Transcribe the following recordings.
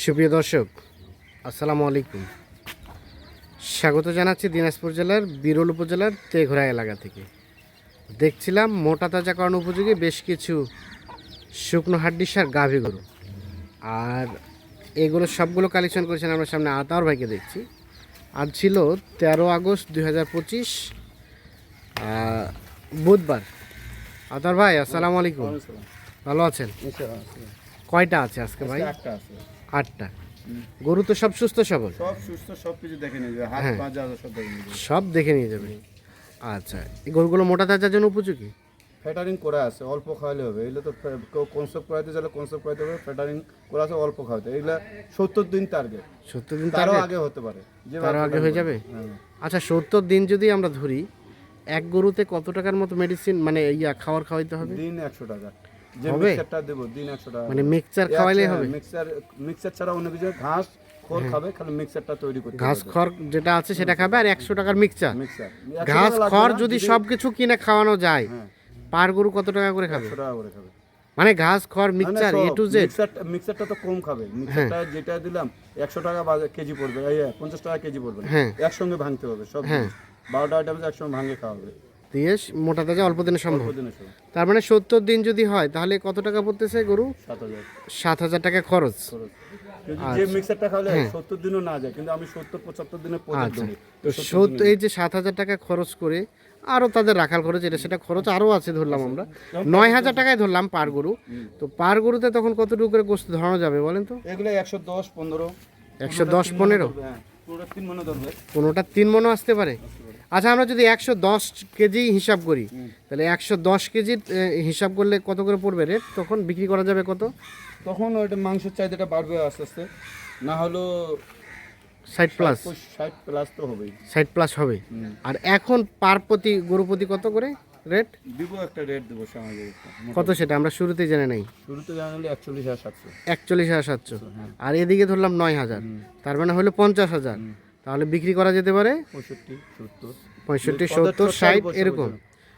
সুপ্রিয় দর্শক আসসালামু আলাইকুম। স্বাগত জানাচ্ছি দিনাজপুর জেলার বিরল উপজেলার তেঘরা এলাকা থেকে। দেখছিলাম মোটা তাজা তাজাকরণ উপযোগী বেশ কিছু শুকনো হাড্ডিসার গাভী গরু। আর এগুলো সবগুলো কালেকশন করেছেন আমরা সামনে আতার ভাইকে দেখছি। আজ ছিল তেরো আগস্ট দুই হাজার পঁচিশ বুধবার। আতার ভাই আসসালামু আলাইকুম। ভালো আছেন? কয়টা আছে আজকে ভাই? একটা আছে। আটটা গরু তো সব সুস্থ সবল। সব সুস্থ সব কিছু দেখে নিয়ে যাবে। হাত হ্যাঁ। পা যা যা সব দেখে নিয়ে যাবে। সব দেখে নিয়ে যাবে। আচ্ছা এই গরুগুলো মোটা তাজার জন্য উপযোগী? ফ্যাটারিং করা আছে অল্প খাওয়ালে হবে। এগুলো তো কেউ কনসেপ্ট করাতে চাইলে কনসেপ্ট করাতে হবে। ফ্যাটারিং করা আছে অল্প খাওয়াতে। এগুলো সত্তর দিন টার্গেট সত্তর দিন তারও তার আগে হতে পারে। যে তারও আগে হয়ে যাবে? হ্যাঁ। আচ্ছা সত্তর দিন যদি আমরা ধরি এক গরুতে কত টাকার মতো মেডিসিন মানে ইয়া খাবার খাওয়াইতে হবে? দিন একশো টাকা। যে মিক্সারটা দেবো দিন একশো টাকা মানে মিক্সচার খাওয়াইলেই হবে? মিক্সার মিক্সার ছাড়া অন্য কিছু ঘাস খোল খাবে খালি মিক্সারটা তৈরি করতে ঘাস খড় যেটা আছে সেটা খাবে আর একশো টাকার মিক্সচার মিক্সার ঘাস খড় যদি সব কিনে খাওয়ানো যায় হ্যাঁ। পার গরু কত টাকা করে খাবে? টাকা করে খাবে। মানে ঘাস খড় এ টু জেড মিক্সারটা মিক্সারটা তো কম খাবে। মিক্সারটা যেটা দিলাম একশো টাকা কেজি পড়বে। এই পঞ্চাশ টাকা কেজি পড়বে। হ্যাঁ। একসঙ্গে ভাঙতে হবে সব হ্যাঁ। জিনিস। বারোটা আইটেম একসঙ্গে ভাঙে খাওয়া হবে। দিয়ে মোটা তাজা অল্প দিনে সম্ভব তার মানে সত্তর দিন যদি হয় তাহলে কত টাকা পড়তেছে গরু? সাত হাজার। টাকা খরচ। যে মিক্সারটা খাওয়ালে সত্তর দিনও না যায় কিন্তু আমি সত্তর পঁচাত্তর দিনের প্রজেক্ট আচ্ছা। সত্তর এই যে সাত হাজার টাকা খরচ করে আরও তাদের রাখাল খরচ এটা সেটা খরচ আরও আছে ধরলাম আমরা। নয় হাজার টাকায় ধরলাম পার গরু। তো পার গরুতে তখন কতটুকু করে গোস্ত ধরানো যাবে বলেন তো? এগুলো একশো দশ পনেরো। একশো দশ পনেরো? হ্যাঁ। পুরো তিন মনে কোনোটা তিন মনও আসতে পারে। আচ্ছা আমরা যদি একশো দশ কেজি হিসাব করি তাহলে একশো দশ কেজির হিসাব করলে কত করে পড়বে রেট? তখন বিক্রি করা যাবে কত? তখন ওইটা মাংসের চাহিদাটা বাড়বে আস্তে আস্তে। না হলেও ষাট প্লাস ষাট প্লাস তো হবেই। ষাট প্লাস হবে। আর এখন পার প্রতি গরু প্রতি কত করে রেট? দিব একটা রেট দেবো সামাজিক কত সেটা আমরা শুরুতেই জেনে নেই। শুরুতে জানালে একচল্লিশ হাজার সাতশো। একচল্লিশ হাজার সাতশো। আর এদিকে ধরলাম নয় হাজার। তার মানে হলো পঞ্চাশ হাজার। তাহলে বিক্রি করা যেতে পারে? পঁয়ষট্টি সত্তর। পঁয়ষট্টি সত্তর ষাট এরকম?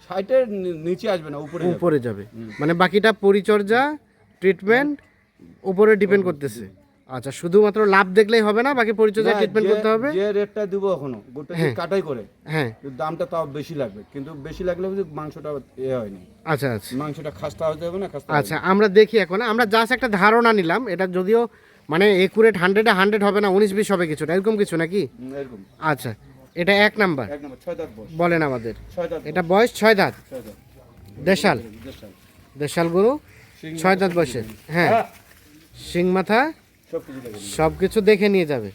ষাটের নিচে আসবে না উপরে উপরে যাবে। মানে বাকিটা পরিচর্যা ট্রিটমেন্ট উপরে ডিপেন্ড করতেছে। আচ্ছা শুধুমাত্র লাভ দেখলেই হবে না বাকি পরিচর্যা ট্রিটমেন্ট করতে হবে? যে রেটটা দিব এখনও গোটা কাটাই করে হ্যাঁ। দামটা তাও বেশি লাগবে। কিন্তু বেশি লাগলে মাংসটা এ হয়নি। আচ্ছা আচ্ছা। মাংসটা খাস্তা হতে হবে না খাস্তা আচ্ছা আমরা দেখি এখন। আমরা জাস্ট একটা ধারণা নিলাম এটা যদিও মানে একুরেট হান্ড্রেডে হান্ড্রেড হবে না উনিশ বিশ হবে কিছুটা এরকম কিছু নাকি? আচ্ছা এটা এক নাম্বার। বলেন আমাদের। এটা বয়স ছয় দাঁত? দেশাল? দেশাল। গরু? ছয় দাঁত বয়সে হ্যাঁ। শিং মাথা? সব কিছু দেখে নিয়ে যাবে।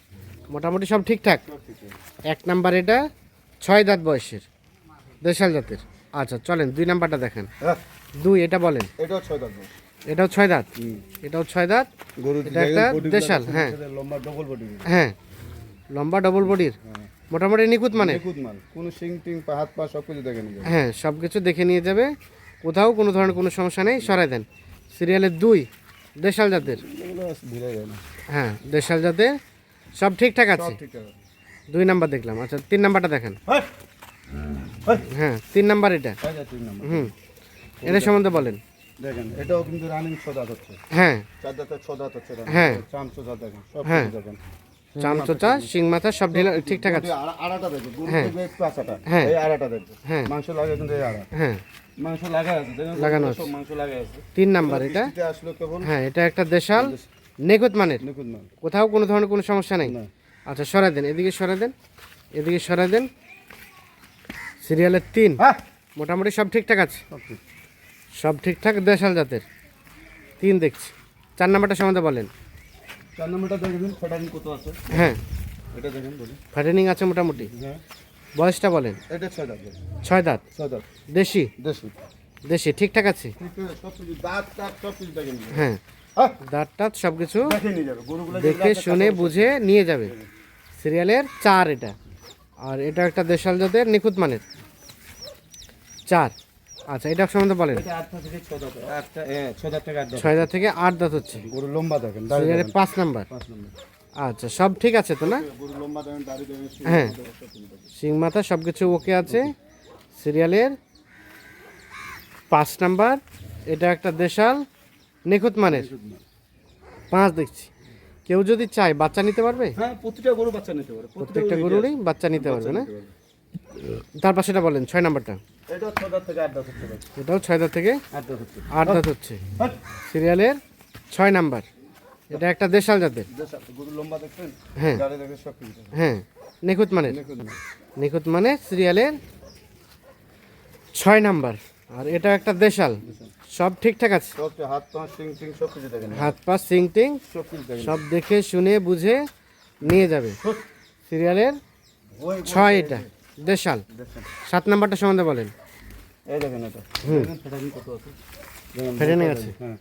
মোটামুটি সব ঠিকঠাক? এক নাম্বার এটা ছয় দাঁত বয়সের দেশাল জাতের। আচ্ছা চলেন দুই নাম্বারটা দেখেন। হ্যাঁ। দুই এটা বলেন। এটাও ছয় দাঁত বস এটাও ছয় দাঁত। এটাও ছয় দাঁত। গরু এটা একটা দেশাল হ্যাঁ। লম্বা ডবল বডি হ্যাঁ লম্বা ডবল বডির মোটামুটি নিখুঁত মানে? নিখুঁত মাল কোনো সিং টিং পা হাত পা সব কিছু দেখে নিয়ে হ্যাঁ সব কিছু দেখে নিয়ে যাবে। কোথাও কোনো ধরনের কোনো সমস্যা নেই সরাই দেন। সিরিয়ালের দুই দেশাল জাতের। হ্যাঁ দেশাল জাতের সব ঠিকঠাক আছে? দুই নাম্বার দেখলাম। আচ্ছা তিন নাম্বারটা দেখেন। হ্যাঁ হ্যাঁ তিন নাম্বার এটা। তিন নম্বর। হুম। এটা সম্বন্ধে বলেন। দেখেন এটাও কিন্তু রানিং ছ হচ্ছে। হ্যাঁ। চার হচ্ছে হ্যাঁ। চাম ছ দেখেন সব হ্যাঁ। দেখেন। চামচোচা শিং মাথা সব ঢিলা ঠিকঠাক আছে। আড়াটা দেখবে গরু হ্যাঁ। দেখবে একটু আচাটা। হ্যাঁ। এই আড়াটা দেখবে। হ্যাঁ। মাংস লাগে কিন্তু এই আড়া। হ্যাঁ। মাংস লাগা আছে লাগানো সব মাংস লাগা আছে। তিন নাম্বার এটা। বৃষ্টিতে আসলো কেবল। হ্যাঁ এটা একটা দেশাল নেকুত মানের। কোথাও কোনো ধরনের কোনো সমস্যা নেই। আচ্ছা সরাই দেন এদিকে সরাই দেন এদিকে সরাই দেন। সিরিয়ালের তিন। মোটামুটি সব ঠিকঠাক আছে। সব ঠিক। সব ঠিকঠাক? দেশাল জাতের? তিন দেখছি। চার নাম্বারটা সম্বন্ধে বলেন। চার নম্বরটা দেখেন ফেটারিং কত আছে? হ্যাঁ। এটা দেখেন বলি ফাটেনিং আছে মোটামুটি। হ্যাঁ। বয়সটা বলেন। এটা ছয় দাঁত। ছয় দাঁত? ছয় দাঁত। দেশি? দেশি। দেশি। ঠিকঠাক আছে? দাঁত টাত সব কিছু দেখে নিয়ে যাবে হ্যাঁ। হ্যাঁ। দাঁত টাত সব কিছু দেখে নিয়ে যাবে। গরুগুলো দেখে শুনে বুঝে নিয়ে যাবে। সিরিয়ালের চার এটা। আর এটা একটা দেশাল জাতের নিখুঁত মানের। চার। আচ্ছা এটা সম্বন্ধে বলেন। হ্যাঁ ছয় দাঁত থেকে আট দাঁত হচ্ছে। গরু লম্বা দেখেন পাঁচ নাম্বার। আচ্ছা সব ঠিক আছে তো না? হ্যাঁ। দেখেন। শিং মাথা সব কিছু ওকে আছে। সিরিয়ালের পাঁচ নাম্বার এটা একটা দেশাল নিখুঁত মানের। পাঁচ দেখছি। কেউ যদি চায় বাচ্চা নিতে পারবে? হ্যাঁ প্রতিটা গরু বাচ্চা নিতে পারে প্রত্যেকটা গরুরই বাচ্চা নিতে পারবে না? তার পাশেটা বলেন ছয় নাম্বারটা। এটাও ছয় দাঁত থেকে আট দাঁত দাঁত হচ্ছে। সিরিয়ালের ছয় নাম্বার। এটা একটা দেশাল জাতের। হ্যাঁ। হ্যাঁ নিখুঁত মানের। দেখুন না। নিখুঁত মানে সিরিয়ালের ছয় নাম্বার। আর এটা একটা দেশাল। সব ঠিকঠাক আছে? হাত পা সিং টিং সব দেখে শুনে বুঝে নিয়ে যাবে। সিরিয়ালের ছয় এটা। দেশাল। সাত নাম্বারটা সম্বন্ধে বলেন। এই দেখেন এটা। ফেটানি কত আছে? দেখেন, আছে। হ্যাঁ।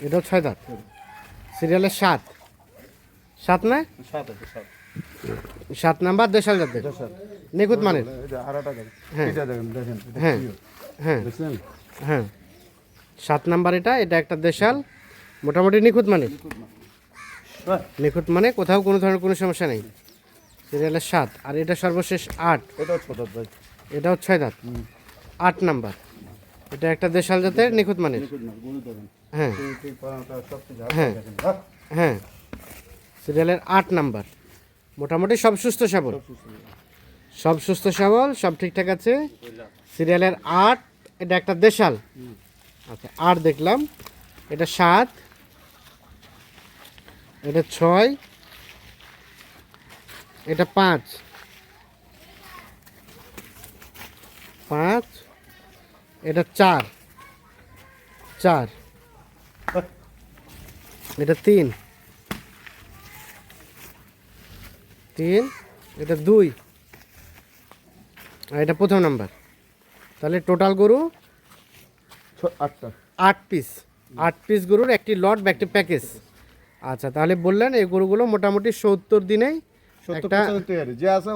এটা ছয় দাঁত। সিরিয়ালের সাত। সাত না? সাত আছে সাত। সাত নাম্বার দেশাল জাতের। সাত নিখুঁত মানের। হ্যাঁ। হ্যাঁ। হ্যাঁ। হ্যাঁ। সাত নাম্বার এটা এটা একটা দেশাল। মোটামুটি নিখুঁত মানের। বাহ, নিখুঁত মানে কোথাও কোনো ধরনের কোনো সমস্যা নেই। সিরিয়ালের সাত আর এটা সর্বশেষ আট। এটাও ছোট ভাই। এটাও ছয় দাঁত। আট নাম্বার। এটা একটা দেশাল জাতের নিখুঁত মানের। হ্যাঁ। হ্যাঁ। হ্যাঁ। সিরিয়ালের আট নাম্বার। মোটামুটি সব সুস্থ সবল। সব সুস্থ। সব সুস্থ সবল সব ঠিকঠাক আছে। সিরিয়ালের আট এটা একটা দেশাল। আচ্ছা আট দেখলাম। এটা সাত। এটা ছয়। এটা পাঁচ। পাঁচ। এটা চার। চার। এটা তিন। তিন। এটা দুই। আর এটা প্রথম নাম্বার। তাহলে টোটাল গরু আটটা। আট পিস। আট পিস গরুর একটি লট বা একটি প্যাকেজ। আচ্ছা তাহলে বললেন এই গরুগুলো মোটামুটি সত্তর দিনেই একটা যে আছে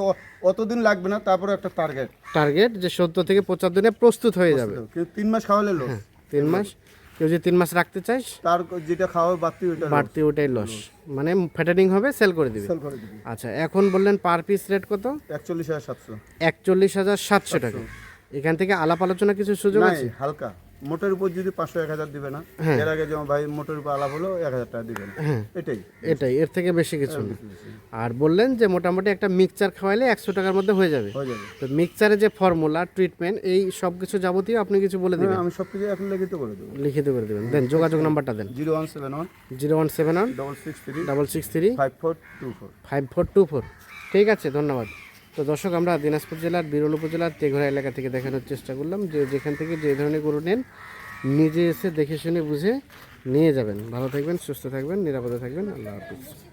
অতদিন লাগবে না তারপরে একটা টার্গেট টার্গেট যে সত্তর থেকে পঁচাত্তর দিনে প্রস্তুত হয়ে যাবে। তিন মাস খাওয়ালে লোক তিন মাস। কেউ যদি তিন মাস রাখতে চাস তার যেটা খাওয়াবে বাড়তি ওইটা বাড়তি ওটাই লস মানে ফ্যাটারিং হবে সেল করে দিবে। সেল করে দিবি। আচ্ছা এখন বললেন পার পিস রেট কত? একচল্লিশ হাজার সাতশো। একচল্লিশ হাজার সাতশো টাকা। এখান থেকে আলাপ আলোচনা কিছু সুযোগ আছে? হালকা। মোটের উপর যদি পাঁচশো এক হাজার দিবে না হ্যাঁ। এর আগে যেমন ভাই মোটের উপর আলাপ হলো এক হাজার টাকা দিবেন। হ্যাঁ। এটাই। এটাই এর থেকে বেশি কিছু না। আর বললেন যে মোটামুটি একটা মিক্সচার খাওয়াইলে একশো টাকার মধ্যে হয়ে যাবে। হয়ে যাবে। তো মিক্সচারে যে ফর্মুলা ট্রিটমেন্ট এই সব কিছু যাবতীয় আপনি কিছু বলে দিবেন? হ্যাঁ, আমি সব কিছু এখন লিখিত করে দেবো। লিখিত করে দেবেন। দেন যোগাযোগ নাম্বারটা দেন। Zero one seven one zero one seven one double six three double six three five four two four. Five four two four. ঠিক আছে ধন্যবাদ। তো দর্শক, আমরা দিনাজপুর জেলার, বিরল উপজেলার তেঘরা এলাকা থেকে দেখানোর চেষ্টা করলাম। যে যেখান থেকে যে ধরনের গরু নেন, নিজে এসে দেখে শুনে বুঝে নিয়ে যাবেন। ভালো থাকবেন, সুস্থ থাকবেন, নিরাপদে থাকবেন। আল্লাহ হাফিজ।